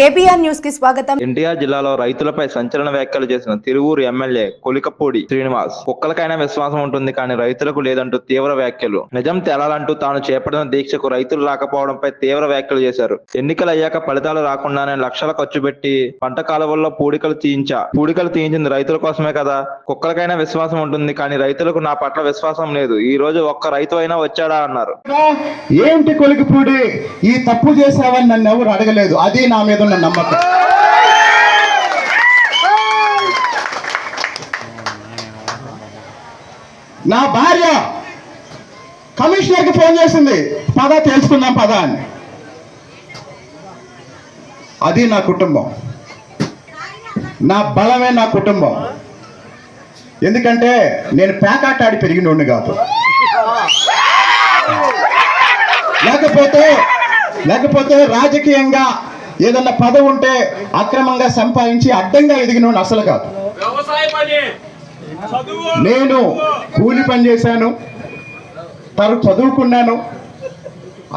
KBR న్యూస్కి స్వాగతం. ఎన్టీఆర్ జిల్లాలో రైతులపై సంచలన వ్యాఖ్యలు చేసిన తిరువూరు ఎమ్మెల్యే కొలికపూడి శ్రీనివాస్ కుక్కలకైనా విశ్వాసం ఉంటుంది కానీ రైతులకు లేదంటూ తీవ్ర వ్యాఖ్యలు. నిజం తేలాలంటూ తాను చేపట్టిన దీక్షకు రైతులు రాకపోవడంపై తీవ్ర వ్యాఖ్యలు చేశారు. ఎన్నికలు అయ్యాక ఫలితాలు రాకుండానే లక్షల ఖర్చు పెట్టి పంట కాలువల్లో పూడికలు తీయించా. పూడికలు తీయించింది రైతుల కోసమే కదా. కుక్కలకైనా విశ్వాసం ఉంటుంది కానీ రైతులకు నా పట్ల విశ్వాసం లేదు. ఈ రోజు ఒక్క రైతు అయినా వచ్చాడా అన్నారు. ఏంటి కొలికిపూడి? ఈ తప్పు చేసావని నన్ను ఎవరు అడగలేదు. అది నా మీద ఉన్న నమ్మకం. నా భార్య కమిషనర్కి ఫోన్ చేసింది. పద తెలుసుకుందాం పద అని. అది నా కుటుంబం. నా బలమే నా కుటుంబం. ఎందుకంటే నేను పేకాట ఆడి పెరిగినోడిని కాదు. లేకపోతే లేకపోతే రాజకీయంగా ఏదన్నా పదవి ఉంటే అక్రమంగా సంపాదించి అడ్డంగా ఎదిగిన అసలు కాదు. నేను కూలి పని చేశాను తను చదువుకున్నాను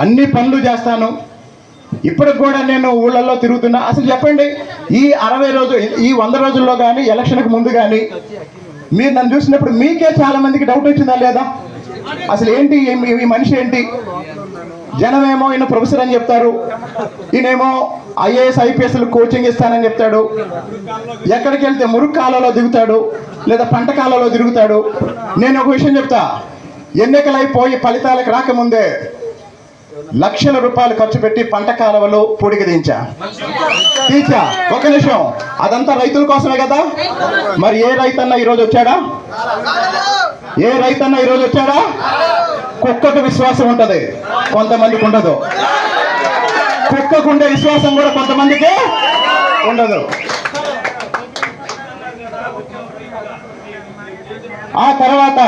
అన్ని పనులు చేస్తాను. ఇప్పటికి కూడా నేను ఊళ్ళల్లో తిరుగుతున్నా. అసలు చెప్పండి ఈ అరవై రోజు ఈ వంద రోజుల్లో కానీ ఎలక్షన్కి ముందు కానీ మీరు నన్ను చూసినప్పుడు మీకే చాలా మందికి డౌట్ వచ్చిందా లేదా? అసలు ఏంటి ఈ మనిషి ఏంటి? జనమేమో ఈయన ప్రొఫెసర్ అని చెప్తారు. ఈయనేమో ఐఏఎస్ ఐపీఎస్లు కోచింగ్ ఇస్తానని చెప్తాడు. ఎక్కడికి వెళ్తే మురుగు కాలంలో దిగుతాడు లేదా పంట కాలంలో తిరుగుతాడు. నేను ఒక విషయం చెప్తా. ఎన్నికలైపోయి ఫలితాలకు రాకముందే లక్షల రూపాయలు ఖర్చు పెట్టి పంట కాలువలు పొడికి దించా తీర్చా ఒక నిమిషం. అదంతా రైతుల కోసమే కదా? మరి ఏ రైతన్న ఈరోజు వచ్చాడా? ఏ రైతన్న ఈరోజు వచ్చాడా? కుక్కకు విశ్వాసం ఉంటది. కొంతమందికి ఉండదు. కుక్కకు ఉండే విశ్వాసం కూడా కొంతమందికి ఉండదు. ఆ తర్వాత